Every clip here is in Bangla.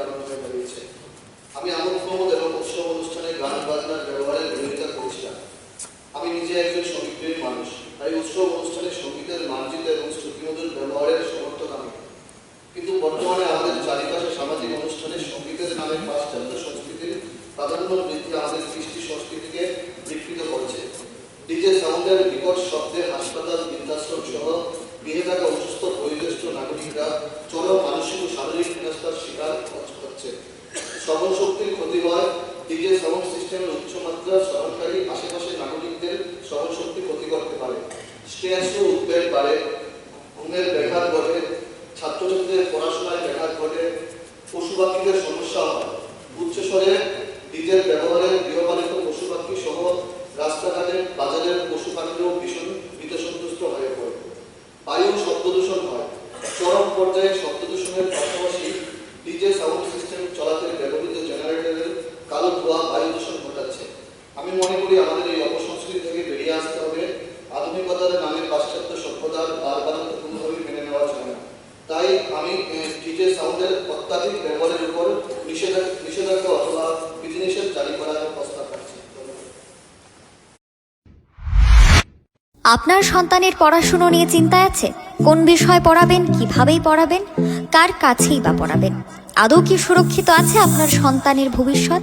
কারণ হয়ে দাঁড়িয়েছে আমি আমোদ প্রমোদ এবং উৎসব অনুষ্ঠানে গান বাজনার ব্যবহারের বিরোধিতা করেছিলাম। আমি নিজে একজন সঙ্গীতপ্রেমী মানুষ। তাই উৎসব অনুষ্ঠানে সঙ্গীতের মার্জিত এবং শ্রুতিমধুর ব্যবহারের শ্রবণ শক্তির ক্ষতি হয়, দ্বিতীয় শ্রবণ সিস্টেমের উচ্চমাত্রা শ্রবণকারী আশেপাশের নাগরিকদের শ্রবণ শক্তি ক্ষতি করতে পারে। স্ট্রেস ও উদ্বেগ বাড়ে, ঘুমের ব্যাঘাত ঘটে, ছাত্রছাত্রীদের পড়াশোনায় ব্যাঘাত ঘটে পশু পাখিদের সমস্যা হয়। উচ্চস্বরে নিজের ব্যবহারে বায়ু দূষণ ঘটাচ্ছে। আমি মনে করি আমাদের এই অপসংস্কৃতি থেকে বেরিয়ে আসতে হবে। আধুনিকতার নামে পাশ্চাত্য সভ্যতার মেনে নেওয়া যায় না। তাই আমি ডিজে সাউন্ডের অত্যাধিক ব্যবহারের উপর নিষেধাজ্ঞা অথবা বিধিনিষেধ জারি করার প্রস্তাব আপনার সন্তানের পড়াশুনো নিয়ে চিন্তায় আছে? কোন বিষয় পড়াবেন, কিভাবেই পড়াবেন, কার কাছেই বা পড়াবেন? আদৌ কি সুরক্ষিত আছে আপনার সন্তানের ভবিষ্যৎ?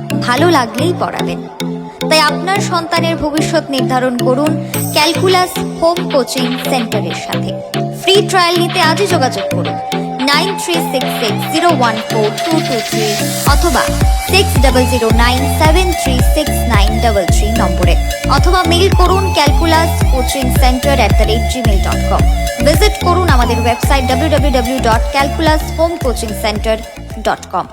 ভালো লাগলেই পড়াবেন। তাই আপনার সন্তানের ভবিষ্যৎ নির্ধারণ করুন ক্যালকুলাস হোম কোচিং সেন্টারের সাথে। ফ্রি ট্রায়াল নিতে আজই যোগাযোগ করুন nine three six six zero one four two two three অথবা six double zero nine seven three six nine double three নম্বরে। অথবা মেইল করুন calculus coaching centre at the rate Gmail dot com. Visit করুন আমাদের website W W W dot calculus home coaching centre dot com.